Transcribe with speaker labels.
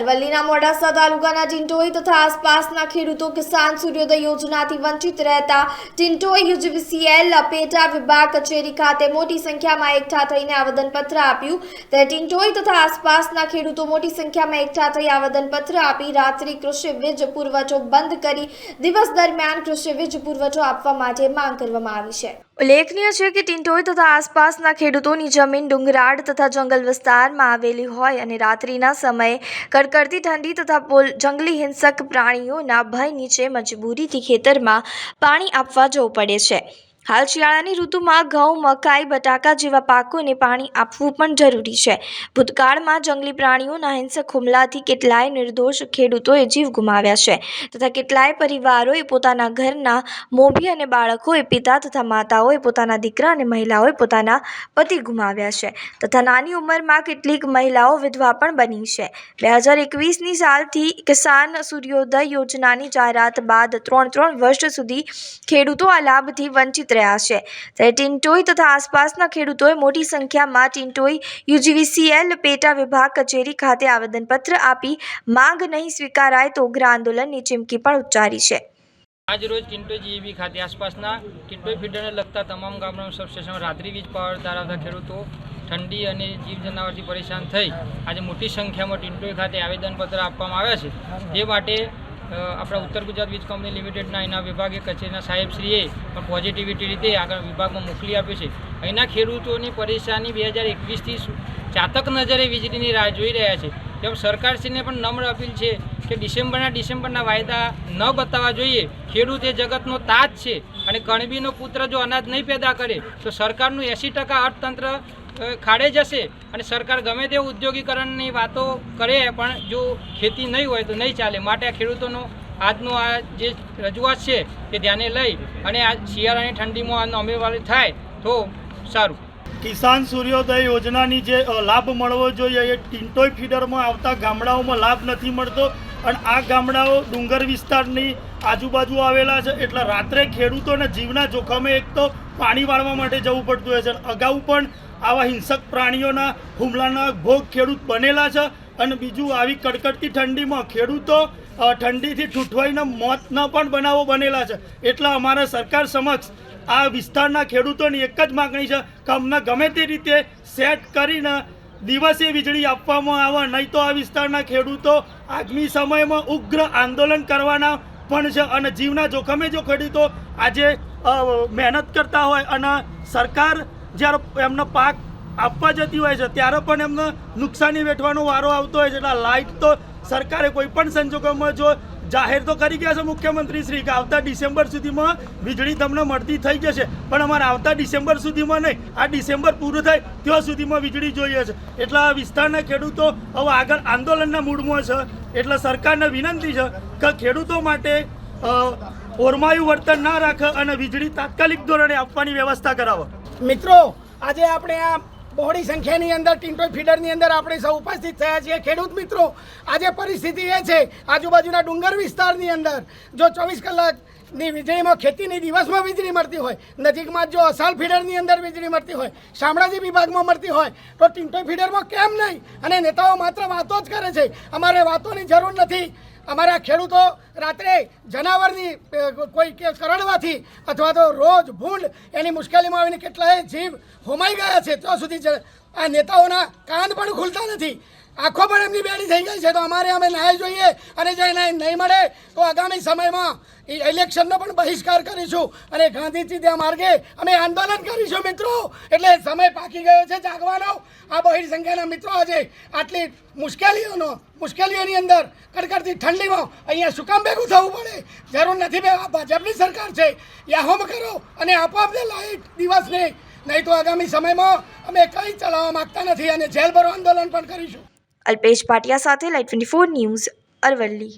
Speaker 1: અરવલ્લીના મોડાસા તાલુકાના ટિંટોઈ તથા આસપાસના ખેડૂતો કિસાન સૂર્યોદય યોજનાથી વંચિત રહેતા ટિંટોઈ યુજીવીસીએલ પેટા વિભાગ કચેરી ખાતે મોટી સંખ્યામાં એકઠા થઈને આવેદનપત્ર આપ્યું. ત્યારે ટિન્ટોઈ તથા આસપાસના ખેડૂતો મોટી સંખ્યામાં એકઠા થઈ આવેદનપત્ર આપી રાત્રિ કૃષિ વીજ પુરવઠો બંધ કરી દિવસ દરમિયાન કૃષિ વીજ પુરવઠો આપવા માટે માંગ કરવામાં આવી છે. ઉલ્લેખનીય છે કે ટિંટોઈ તથા આસપાસના ખેડૂતોની જમીન ડુંગરાળ તથા જંગલ વિસ્તારમાં આવેલી હોય અને રાત્રિના સમયે કડકડતી ઠંડી તથા જંગલી હિંસક પ્રાણીઓના ભય નીચે મજબૂરીથી ખેતરમાં પાણી આપવા જવું પડે છે. હાલ શિયાળાની ઋતુમાં ઘઉં, મકાઈ, બટાકા જેવા પાકોને પાણી આપવું પણ જરૂરી છે. ભૂતકાળમાં જંગલી પ્રાણીઓના હિંસક હુમલાથી કેટલાય નિર્દોષ ખેડૂતોએ જીવ ગુમાવ્યા છે તથા કેટલાય પરિવારોએ પોતાના ઘરના મોભી અને બાળકોએ પિતા તથા માતાઓએ પોતાના દીકરા અને મહિલાઓએ પોતાના પતિ ગુમાવ્યા છે તથા નાની ઉંમરમાં કેટલીક મહિલાઓ વિધવા પણ બની છે. બે હજાર એકવીસની સાલથી કિસાન સૂર્યોદય યોજનાની જાહેરાત બાદ ત્રણ ત્રણ વર્ષ સુધી ખેડૂતો આ લાભથી વંચિત રહ્યા છે. ત્યારે ટિન્ટોઈ તથા આસપાસના ખેડૂતોએ મોટી સંખ્યામાં ટિન્ટોઈ યુજીવીસીએલ, પેટા વિભાગ, કચેરી ખાતે આવેદનપત્ર આપી માંગ નહીં સ્વીકારાય તો ઉગ્ર આંદોલનની ચીમકી પણ ઉચ્ચારી છે.
Speaker 2: આજ રોજ ટિન્ટોઈ જીઈબી ખાતે આસપાસના ટિન્ટોઈ ફીડરને લગતા તમામ ગામડાના સબસ્ટેશનમાં રાત્રિ વીજ પાવર ધરાવતા ખેડૂતો ઠંડી અને જીવ જનાવરથી પરેશાન થઈ. આજે મોટી સંખ્યામાં ટિન્ટોઈ ખાતે આવેદનપત્ર આપવામાં આવ્યા છે. તે માટે આપણા ઉત્તર ગુજરાત વીજ કંપની લિમિટેડના એના વિભાગીય કચેરીના સાહેબશ્રીએ પણ પોઝિટિવિટી રીતે આગળ વિભાગમાં મોકલી આપ્યું છે. અહીંના ખેડૂતોની પરેશાની બે હજાર એકવીસથી ચાતક નજરે વીજળીની રાહ જોઈ રહ્યા છે. તેમ સરકારશ્રીને પણ નમ્ર અપીલ છે કે ડિસેમ્બરના ડિસેમ્બરના વાયદા ન બતાવવા જોઈએ. ખેડૂત એ જગતનો તાજ છે અને કણબીનો પુત્ર જો અનાજ નહીં પેદા કરે તો સરકારનું એંસી ટકા અર્થતંત્ર ખાડે જશે અને સરકાર ગમે તે ઉદ્યોગીકરણની વાતો કરે, પણ જો ખેતી નહીં હોય તો નહીં ચાલે. માટે આ ખેડૂતોનો આજનો આ જે રજૂઆત છે તે ધ્યાને લઈ અને આ શિયાળાની ઠંડીમાં આનો અમલવારી થાય તો સારું.
Speaker 3: કિસાન સૂર્યોદય યોજનાની જે લાભ મળવો જોઈએ એ ટિન્ટોય ફીડરમાં આવતા ગામડાઓમાં લાભ નથી મળતો. અને આ ગામડાઓ ડુંગર વિસ્તારની આજુબાજુ આવેલા છે. એટલે રાત્રે ખેડૂતોને જીવના જોખમે એક તો પાણી વાળવા માટે જવું પડતું હોય છે. અગાઉ પણ આવા હિંસક પ્રાણીઓના હુમલાના ભોગ ખેડૂત બનેલા છે. અને બીજું, આવી કડકડતી ઠંડીમાં ખેડૂતો ઠંડીથી ઠૂંઠવાઈને મોતના પણ બનાવો બનેલા છે. એટલે અમારા સરકાર સમક્ષ આ વિસ્તારના ખેડૂતોની એક જ માગણી છે કે અમને ગમે તે રીતે સેટ કરીને દિવસે વીજળી આપવામાં આવે, નહીં તો આ વિસ્તારના ખેડૂતો આગામી સમયમાં ઉગ્ર આંદોલન કરવાના પણ છે અને જીવના જોખમે જો ખેડૂતો આજે મહેનત કરતા હોય અને સરકાર જ્યારે એમનો પાક આપવા જતી હોય છે, ત્યારે પણ એમને નુકસાની વેઠવાનો વારો આવતો હોય છે. એટલે લાઇટ તો સરકારે કોઈ પણ સંજોગોમાં જો જાહેર તો કરી ગયા છે મુખ્યમંત્રી શ્રી કે આવતા ડિસેમ્બર સુધીમાં વીજળી તમને મળતી થઈ જશે. પણ અમારે આવતા ડિસેમ્બર સુધીમાં નહીં. આ ડિસેમ્બર પૂરું થાય ત્યાં સુધીમાં વીજળી જોઈએ છે. એટલે આ વિસ્તારના ખેડૂતો હવે આગળ આંદોલનના મૂડમાં છે. એટલે સરકારને વિનંતી છે કે ખેડૂતો માટે ઓરમાયું વર્તન ના રાખે અને વીજળી તાત્કાલિક ધોરણે આપવાની વ્યવસ્થા કરાવો.
Speaker 4: મિત્રો, આજે આપણે આ બહોળી સંખ્યાની અંદર ટિન્ટોય ફીડરની અંદર આપણે સૌ ઉપસ્થિત થયા છીએ. ખેડૂત મિત્રો, આજે પરિસ્થિતિ એ છે, આજુબાજુના ડુંગર વિસ્તારની અંદર, જો ચોવીસ કલાકની વીજળીમાં ખેતીની દિવસમાં વીજળી મળતી હોય, નજીકમાં જો અસાલ ફીડરની અંદર વીજળી મળતી હોય, શામળાજી વિભાગમાં મળતી હોય, તો ટીંટો ફીડરમાં કેમ નહીં? અને નેતાઓ માત્ર વાતો જ કરે છે. અમારે વાતોની જરૂર નથી. અમારા ખેડૂતો રાત્રે જનાવરની કોઈ કે કરડવાથી અથવા તો રોજ ભૂંડ, એની મુશ્કેલીમાં આવીને કેટલાય જીવ હોમાઈ ગયા છે. ત્યાં સુધી આ નેતાઓના કાન પણ ખુલતા નથી. આંખો પણ એમની બેડી થઈ ગઈ છે. તો અમારે અમે ન્યાય જોઈએ અને જો ન્યાય નહીં મળે, તો આગામી સમયમાં એ ઇલેક્શનનો પણ બહિષ્કાર કરીશું અને ગાંધીજી ત્યાં માર્ગે અમે આંદોલન કરીશું મિત્રો. એટલે સમય પાકી ગયો છે જાગવાનો. આ બહિર સંખ્યાના મિત્રો આજે આટલી મુશ્કેલીઓનો, મુશ્કેલીઓની અંદર કડકડતી ઠંડીમાં અહીંયા શું ભેગું થવું પડે? જરૂર નથી બે આ ભાજપની સરકાર છે. યાહોમ કરો અને આપો અમને લાઈટ દિવસને નહીં તો આગામી સમયમાં અમે કંઈ ચલાવવા માંગતા નથી અને જેલ ભરો આંદોલન પણ કરીશું.
Speaker 1: અલ્પેશ ભાટિયા સાથે light twenty four news Aravalli.